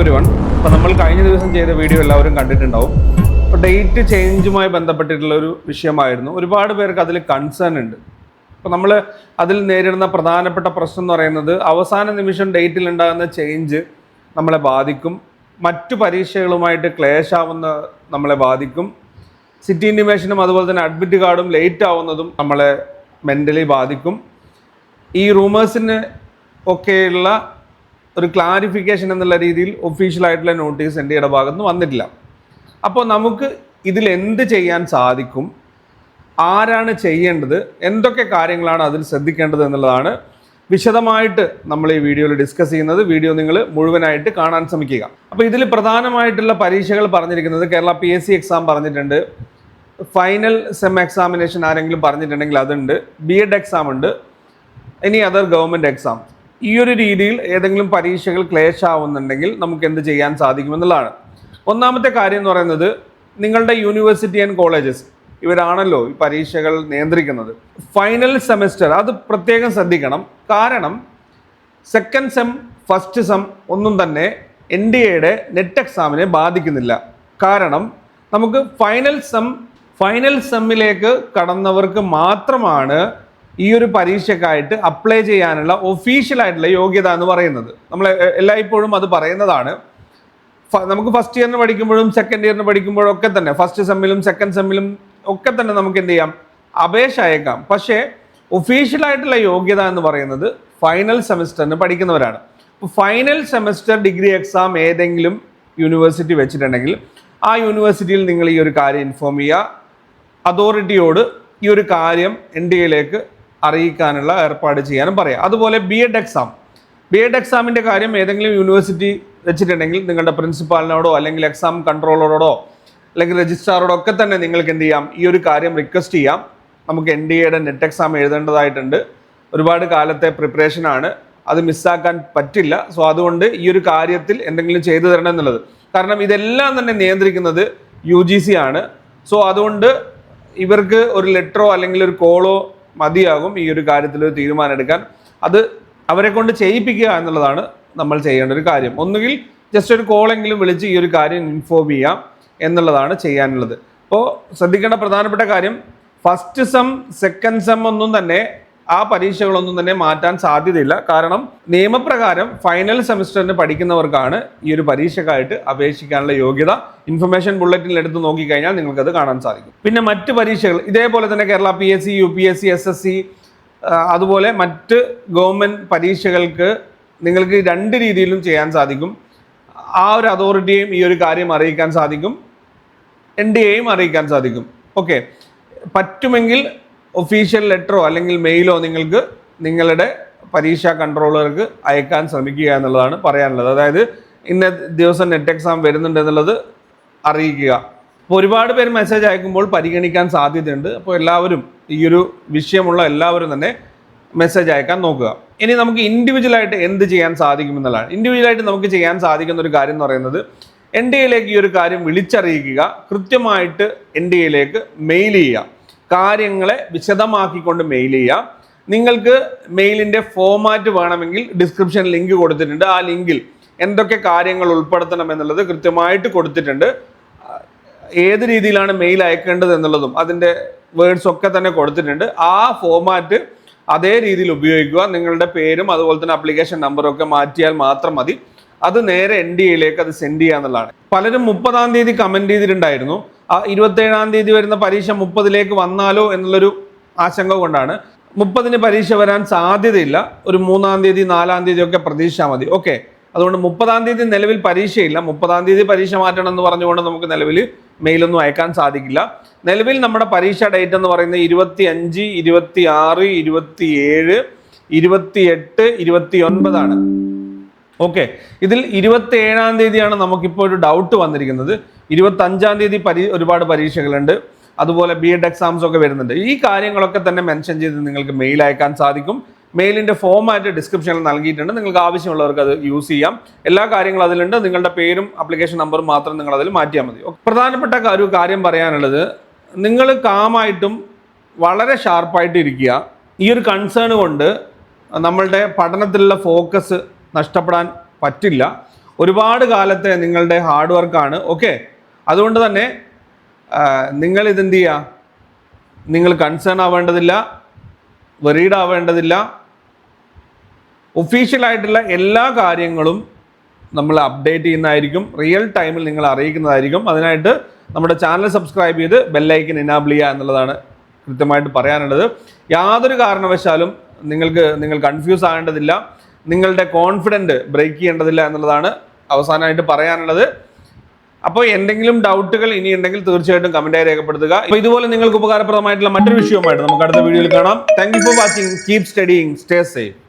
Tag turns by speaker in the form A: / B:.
A: Every one അപ്പോൾ നമ്മൾ കഴിഞ്ഞ ദിവസം ചെയ്ത വീഡിയോ എല്ലാവരും കണ്ടിട്ടുണ്ടാവും. അപ്പോൾ ഡേറ്റ് ചേഞ്ചുമായി ബന്ധപ്പെട്ടിട്ടുള്ള ഒരു വിഷയമായിരുന്നു. ഒരുപാട് പേർക്ക് അതിൽ കൺസേൺ ഉണ്ട്. അപ്പോൾ നമ്മൾ അതിൽ നേരിടുന്ന പ്രധാനപ്പെട്ട പ്രശ്നം എന്ന് പറയുന്നത് അവസാന നിമിഷം ഡേറ്റിൽ ഉണ്ടാകുന്ന ചേഞ്ച് നമ്മളെ ബാധിക്കും. മറ്റു പരീക്ഷകളുമായിട്ട് ക്ലേശാവുന്ന നമ്മളെ ബാധിക്കും. സിറ്റി ഇന്റിമേഷനും അതുപോലെ തന്നെ അഡ്മിറ്റ് കാർഡും ലേറ്റ് ആവുന്നതും നമ്മളെ മെന്റലി ബാധിക്കും. ഈ റൂമേഴ്സിന് ഒക്കെയുള്ള ഒരു ക്ലാരിഫിക്കേഷൻ എന്നുള്ള രീതിയിൽ ഒഫീഷ്യലായിട്ടുള്ള നോട്ടീസ് എന്റെ ഭാഗത്ത് നിന്ന് വന്നിട്ടില്ല. അപ്പോൾ നമുക്ക് ഇതിൽ എന്ത് ചെയ്യാൻ സാധിക്കും? ആരാണ് ചെയ്യേണ്ടത്? എന്തൊക്കെ കാര്യങ്ങളാണ് അതിൽ ശ്രദ്ധിക്കേണ്ടത് എന്നുള്ളതാണ് വിശദമായിട്ട് നമ്മൾ ഈ വീഡിയോയിൽ ഡിസ്കസ് ചെയ്യുന്നത്. വീഡിയോ നിങ്ങൾ മുഴുവനായിട്ട് കാണാൻ ശ്രമിക്കുക. അപ്പോൾ ഇതിൽ പ്രധാനമായിട്ടുള്ള പരീക്ഷകൾ പറഞ്ഞിരിക്കുന്നത് Kerala P S C exam പറഞ്ഞിട്ടുണ്ട്. ഫൈനൽ സെം എക്സാമിനേഷൻ ആരെങ്കിലും പറഞ്ഞിട്ടുണ്ടെങ്കിൽ അതുണ്ട്. ബി എഡ് എക്സാം ഉണ്ട്. എനി അതർ ഗവൺമെന്റ് എക്സാം ഈ ഒരു രീതിയിൽ ഏതെങ്കിലും പരീക്ഷകൾ ക്ലേശാവുന്നുണ്ടെങ്കിൽ നമുക്ക് എന്ത് ചെയ്യാൻ സാധിക്കുമെന്നുള്ളതാണ് ഒന്നാമത്തെ കാര്യം എന്ന് പറയുന്നത് നിങ്ങളുടെ യൂണിവേഴ്സിറ്റി ആൻഡ് കോളേജസ് ഇവരാണല്ലോ ഈ പരീക്ഷകൾ നിയന്ത്രിക്കുന്നത്. ഫൈനൽ സെമസ്റ്റർ അത് പ്രത്യേകം ശ്രദ്ധിക്കണം. കാരണം സെക്കൻഡ് സെം ഫസ്റ്റ് സെം ഒന്നും തന്നെ എൻ ഡി എയുടെ നെറ്റ് എക്സാമിനെ ബാധിക്കുന്നില്ല. കാരണം നമുക്ക് ഫൈനൽ സെം ഫൈനൽ സെമ്മിലേക്ക് കടന്നവർക്ക് മാത്രമാണ് ഈ ഒരു പരീക്ഷയ്ക്കായിട്ട് അപ്ലൈ ചെയ്യാനുള്ള ഒഫീഷ്യൽ ആയിട്ടുള്ള യോഗ്യത എന്ന് പറയുന്നത്. നമ്മൾ എല്ലായ്പ്പോഴും അത് പറയുന്നതാണ്. നമുക്ക് ഫസ്റ്റ് ഇയറിന് പഠിക്കുമ്പോഴും സെക്കൻഡ് ഇയറിന് പഠിക്കുമ്പോഴും ഒക്കെ തന്നെ ഫസ്റ്റ് സെമ്മിലും സെക്കൻഡ് സെമ്മിലും ഒക്കെ തന്നെ നമുക്ക് എന്ത് ചെയ്യാം? അപേക്ഷ അയക്കാം. പക്ഷേ ഒഫീഷ്യൽ ആയിട്ടുള്ള യോഗ്യത എന്ന് പറയുന്നത് ഫൈനൽ സെമസ്റ്ററിന് പഠിക്കുന്നവരാണ്. ഫൈനൽ സെമസ്റ്റർ ഡിഗ്രി എക്സാം ഏതെങ്കിലും യൂണിവേഴ്സിറ്റി വെച്ചിട്ടുണ്ടെങ്കിൽ ആ യൂണിവേഴ്സിറ്റിയിൽ നിങ്ങൾ ഈ ഒരു കാര്യം ഇൻഫോം ചെയ്യുക. അതോറിറ്റിയോട് ഈ ഒരു കാര്യം എയിലേക്ക് അറിയിക്കാനുള്ള ഏർപ്പാട് ചെയ്യാനും പറയാം. അതുപോലെ B Ed exam B Ed എക്സാമിന്റെ കാര്യം ഏതെങ്കിലും യൂണിവേഴ്സിറ്റി വെച്ചിട്ടുണ്ടെങ്കിൽ നിങ്ങളുടെ പ്രിൻസിപ്പാളിനോടോ അല്ലെങ്കിൽ എക്സാം കൺട്രോളറോടോ അല്ലെങ്കിൽ രജിസ്ട്രാറോടോ ഒക്കെ തന്നെ നിങ്ങൾക്ക് എന്ത് ചെയ്യാം? ഈ ഒരു കാര്യം റിക്വസ്റ്റ് ചെയ്യാം. നമുക്ക് എൻ ഡി എയുടെ നെറ്റ് എക്സാം എഴുതേണ്ടതായിട്ടുണ്ട്. ഒരുപാട് കാലത്തെ പ്രിപ്പറേഷനാണ് അത് മിസ്സാക്കാൻ പറ്റില്ല. സോ അതുകൊണ്ട് ഈ ഒരു കാര്യത്തിൽ എന്തെങ്കിലും ചെയ്തു തരണം എന്നുള്ളത്. കാരണം ഇതെല്ലാം തന്നെ നിയന്ത്രിക്കുന്നത് യു ജി സി ആണ്. സോ അതുകൊണ്ട് ഇവർക്ക് ഒരു ലെറ്ററോ അല്ലെങ്കിൽ ഒരു കോളോ മതിയാകും ഈ ഒരു കാര്യത്തിൽ ഒരു തീരുമാനം എടുക്കാൻ അത് അവരെ കൊണ്ട് ചെയ്യിപ്പിക്കുക എന്നുള്ളതാണ് നമ്മൾ ചെയ്യേണ്ട ഒരു കാര്യം. ഒന്നുകിൽ ജസ്റ്റ് ഒരു കോളെങ്കിലും വിളിച്ച് ഈ ഒരു കാര്യം ഇൻഫോം ചെയ്യാം എന്നുള്ളതാണ് ചെയ്യാനുള്ളത്. അപ്പോൾ ശ്രദ്ധിക്കേണ്ട പ്രധാനപ്പെട്ട കാര്യം ഫസ്റ്റ് സം സെക്കൻഡ് സം ഒന്നും തന്നെ ആ പരീക്ഷകളൊന്നും തന്നെ മാറ്റാൻ സാധ്യതയില്ല. കാരണം നിയമപ്രകാരം ഫൈനൽ സെമിസ്റ്ററിന് പഠിക്കുന്നവർക്കാണ് ഈ ഒരു പരീക്ഷക്കായിട്ട് അപേക്ഷിക്കാനുള്ള യോഗ്യത. ഇൻഫർമേഷൻ ബുള്ളറ്റിൽ എടുത്ത് നോക്കിക്കഴിഞ്ഞാൽ നിങ്ങൾക്കത് കാണാൻ സാധിക്കും. പിന്നെ മറ്റ് പരീക്ഷകൾ ഇതേപോലെ തന്നെ Kerala P S C U P S C S S C അതുപോലെ മറ്റ് ഗവൺമെന്റ് പരീക്ഷകൾക്ക് നിങ്ങൾക്ക് രണ്ട് രീതിയിലും ചെയ്യാൻ സാധിക്കും. ആ ഒരു അതോറിറ്റിയെയും ഈ ഒരു കാര്യം അറിയിക്കാൻ സാധിക്കും. എൻ ഡി എയും അറിയിക്കാൻ സാധിക്കും. ഓക്കെ പറ്റുമെങ്കിൽ ഒഫീഷ്യൽ ലെറ്ററോ അല്ലെങ്കിൽ മെയിലോ നിങ്ങൾക്ക് നിങ്ങളുടെ പരീക്ഷാ കൺട്രോളർക്ക് അയക്കാൻ ശ്രമിക്കുക എന്നുള്ളതാണ് പറയാനുള്ളത്. അതായത് ഇന്ന ദിവസം നെറ്റ് എക്സാം വരുന്നുണ്ട് എന്നുള്ളത് അറിയിക്കുക. അപ്പോൾ ഒരുപാട് പേര് മെസ്സേജ് അയക്കുമ്പോൾ പരിഗണിക്കാൻ സാധ്യതയുണ്ട്. അപ്പോൾ എല്ലാവരും ഈ ഒരു വിഷയമുള്ള എല്ലാവരും തന്നെ മെസ്സേജ് അയക്കാൻ നോക്കുക. ഇനി നമുക്ക് ഇൻഡിവിജ്വലായിട്ട് എന്ത് ചെയ്യാൻ സാധിക്കുമെന്നുള്ളതാണ് ഇൻഡിവിജ്വലായിട്ട് നമുക്ക് ചെയ്യാൻ സാധിക്കുന്ന ഒരു കാര്യം എന്ന് പറയുന്നത് എൻ ഡി എയിലേക്ക് ഈ ഒരു കാര്യം വിളിച്ചറിയിക്കുക. കൃത്യമായിട്ട് എൻ ഡി എയിലേക്ക് മെയിൽ ചെയ്യുക. കാര്യങ്ങളെ വിശദമാക്കിക്കൊണ്ട് മെയിൽ ചെയ്യാം. നിങ്ങൾക്ക് മെയിലിന്റെ ഫോമാറ്റ് വേണമെങ്കിൽ ഡിസ്ക്രിപ്ഷൻ ലിങ്ക് കൊടുത്തിട്ടുണ്ട്. ആ ലിങ്കിൽ എന്തൊക്കെ കാര്യങ്ങൾ ഉൾപ്പെടുത്തണം എന്നുള്ളത് കൃത്യമായിട്ട് കൊടുത്തിട്ടുണ്ട്. ഏത് രീതിയിലാണ് മെയിൽ അയക്കേണ്ടത് എന്നുള്ളതും അതിന്റെ വേർഡ്സ് ഒക്കെ തന്നെ കൊടുത്തിട്ടുണ്ട്. ആ ഫോമാറ്റ് അതേ രീതിയിൽ ഉപയോഗിക്കുക. നിങ്ങളുടെ പേരും അതുപോലെ തന്നെ അപ്ലിക്കേഷൻ നമ്പറും ഒക്കെ മാറ്റിയാൽ മാത്രം മതി. അത് നേരെ എൻ ഡി എയിലേക്ക് അത് സെൻഡ് ചെയ്യുക എന്നുള്ളതാണ് പലരും മുപ്പതാം തീയതി കമന്റ് ചെയ്തിട്ടുണ്ടായിരുന്നു. ഇരുപത്തേഴാം തീയതി വരുന്ന പരീക്ഷ മുപ്പതിലേക്ക് വന്നാലോ എന്നുള്ളൊരു ആശങ്ക കൊണ്ടാണ്. മുപ്പതിന് പരീക്ഷ വരാൻ സാധ്യതയില്ല. ഒരു മൂന്നാം തീയതി നാലാം തീയതി ഒക്കെ പ്രതീക്ഷാ മതി. ഓക്കെ. അതുകൊണ്ട് മുപ്പതാം തീയതി നിലവിൽ പരീക്ഷയില്ല. മുപ്പതാം തീയതി പരീക്ഷ മാറ്റണം എന്ന് പറഞ്ഞുകൊണ്ട് നമുക്ക് നിലവിൽ മെയിലൊന്നും അയക്കാൻ സാധിക്കില്ല. നിലവിൽ നമ്മുടെ പരീക്ഷ ഡേറ്റ് എന്ന് പറയുന്നത് ഇരുപത്തി അഞ്ച് ഇരുപത്തി ആറ് ഇരുപത്തി ഏഴ് ഇരുപത്തി എട്ട് ഇരുപത്തി ഒൻപതാണ് ഓക്കെ ഇതിൽ ഇരുപത്തി ഏഴാം തീയതിയാണ് നമുക്കിപ്പോൾ ഒരു ഡൗട്ട് വന്നിരിക്കുന്നത്. ഇരുപത്തി അഞ്ചാം തീയതി പരി ഒരുപാട് പരീക്ഷകളുണ്ട്. അതുപോലെ ബി എഡ് എക്സാംസ് ഒക്കെ വരുന്നുണ്ട്. ഈ കാര്യങ്ങളൊക്കെ തന്നെ മെൻഷൻ ചെയ്ത് നിങ്ങൾക്ക് മെയിൽ അയക്കാൻ സാധിക്കും. മെയിലിന്റെ ഫോമായിട്ട് ഡിസ്ക്രിപ്ഷനിൽ നൽകിയിട്ടുണ്ട്. നിങ്ങൾക്ക് ആവശ്യമുള്ളവർക്ക് അത് യൂസ് ചെയ്യാം. എല്ലാ കാര്യങ്ങളും അതിലുണ്ട്. നിങ്ങളുടെ പേരും അപ്ലിക്കേഷൻ നമ്പറും മാത്രം നിങ്ങൾ അതിൽ മാറ്റിയാൽ മതി. പ്രധാനപ്പെട്ട ഒരു കാര്യം പറയാനുള്ളത്. നിങ്ങൾ കാമായിട്ടും വളരെ ഷാർപ്പായിട്ട് ഇരിക്കുക. ഈ ഒരു കൺസേൺ കൊണ്ട് നമ്മളുടെ പഠനത്തിലുള്ള ഫോക്കസ് നഷ്ടപ്പെടാൻ പറ്റില്ല. ഒരുപാട് കാലത്തെ നിങ്ങളുടെ ഹാർഡ് വർക്കാണ് ഓക്കെ അതുകൊണ്ട് തന്നെ നിങ്ങൾ ഇതെന്ത് ചെയ്യുക നിങ്ങൾ കൺസേൺ ആവേണ്ടതില്ല വെറീഡ് ആവേണ്ടതില്ല. ഒഫീഷ്യലായിട്ടുള്ള എല്ലാ കാര്യങ്ങളും നമ്മൾ അപ്ഡേറ്റ് ചെയ്യുന്നതായിരിക്കും. റിയൽ ടൈമിൽ നിങ്ങൾ അറിയിക്കുന്നതായിരിക്കും. അതിനായിട്ട് നമ്മുടെ ചാനൽ സബ്സ്ക്രൈബ് ചെയ്ത് ബെല്ലൈക്കൻ എനാബിൾ ചെയ്യുക എന്നുള്ളതാണ് കൃത്യമായിട്ട് പറയാനുള്ളത്. യാതൊരു കാരണവശാലും നിങ്ങൾക്ക് നിങ്ങൾ കൺഫ്യൂസ് ആകേണ്ടതില്ല നിങ്ങളുടെ കോൺഫിഡന്റ് ബ്രേക്ക് ചെയ്യേണ്ടതില്ല എന്നുള്ളതാണ് അവസാനമായിട്ട് പറയാനുള്ളത്. അപ്പോൾ എന്തെങ്കിലും ഡൗട്ടുകൾ ഇനി ഉണ്ടെങ്കിൽ തീർച്ചയായിട്ടും കമന്റായി രേഖപ്പെടുത്തുക. അപ്പോൾ ഇതുപോലെ നിങ്ങൾക്ക് ഉപകാരപ്രദമായിട്ടുള്ള മറ്റൊരു വിഷയവുമായിട്ട് നമുക്ക് അടുത്ത വീഡിയോയിൽ കാണാം. Thank you for watching keep studying stay safe